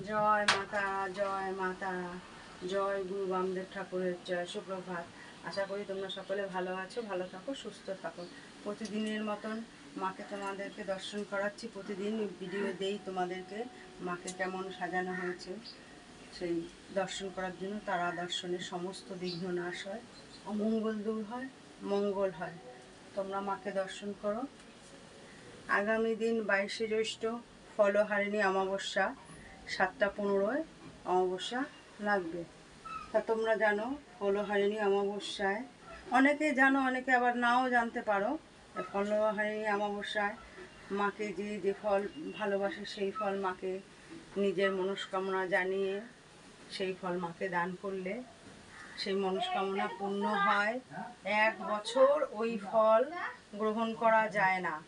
জয় মাতা জয় মাতা, জয় গুরু বামদেব ঠাকুরের জয়, সুপ্রভাত। আশা করি তোমরা সকলে ভালো আছো, ভালো থাকো, সুস্থ থাকো। প্রতিদিনের মতন মাকে তোমাদেরকে দর্শন করাচ্ছি। প্রতিদিন ভিডিও দেই তোমাদেরকে মাকে কেমন সাজানো হয়েছে। সেই দর্শন করার জন্য তারা দর্শনের সমস্ত বিঘ্ন নাশ হয়, অমঙ্গল দূর হয়, মঙ্গল হয়। তোমরা মাকে দর্শন করো। আগামী দিন বাইশে জ্যৈষ্ঠ, ফলহারিণী অমাবস্যা। সাতটা পনেরোয় অমাবস্যা লাগবে। তা তোমরা জানো, ফলহারিণী অমাবস্যায়, অনেকে জানো, অনেকে আবার নাও জানতে পারো ফলহারিণী অমাবস্যায় মাকে যে যে ফল ভালোবাসে সেই ফল মাকে নিজের মনস্কামনা জানিয়ে সেই ফল মাকে দান করলে সেই মনস্কামনা পূর্ণ হয়। এক বছর ওই ফল গ্রহণ করা যায় না।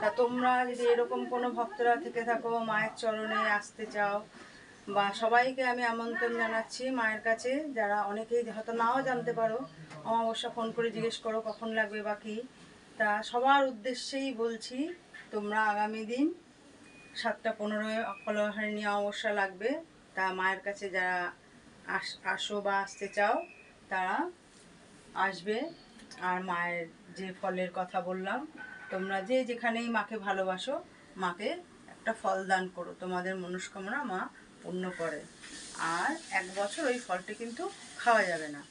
তা তোমরা যদি এরকম কোনো ভক্তরা থেকে থাকো, মায়ের চরণে আসতে চাও, বা সবাইকে আমি আমন্ত্রণ জানাচ্ছি মায়ের কাছে, যারা অনেকেই হয়তো নাও জানতে পারো, অমাবস্যা ফোন করে জিজ্ঞেস করো কখন লাগবে বা কি। তা সবার উদ্দেশ্যেই বলছি, তোমরা আগামী দিন সাতটা পনেরোয় ফলহারিণী অমাবস্যা লাগবে। তা মায়ের কাছে যারা আস, আসো বা আসতে চাও, তারা আসবে। আর মায়ের যে ফলের কথা বললাম তোমরা যে যেখানেই মাকে ভালোবাসো, মাকে একটা ফল দান করো। তোমাদের মনস্কামনা মা পূর্ণ করে। আর এক বছর ওই ফলটি কিন্তু খাওয়া যাবে না।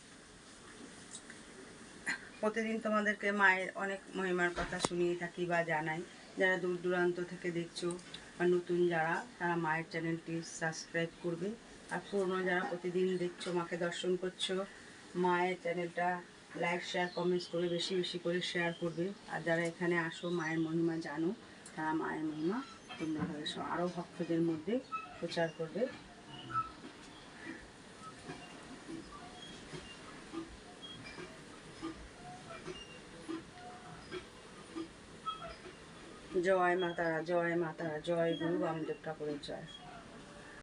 প্রতিদিন তোমাদেরকে মায়ের অনেক মহিমার কথা শুনিয়ে থাকি বা জানাই। যারা দূর দূরান্ত থেকে দেখছ বা নতুন যারা, তারা মায়ের চ্যানেলটি সাবস্ক্রাইব করবে। আর পুরনো যারা প্রতিদিন দেখছ, মাকে দর্শন করছ, মায়ের চ্যানেলটা লাইক শেয়ার কমেন্টস করে বেশি বেশি করে শেয়ার করবে। আর যারা এখানে আসো, মায়ের মহিমা জানো, তারা মায়ের মহিমা, তোমরা আরও ভক্তদের মধ্যে প্রচার করবে। জয় মাতারা জয় মাতারা, জয় গুরু বামদেব ঠাকুরের জয়।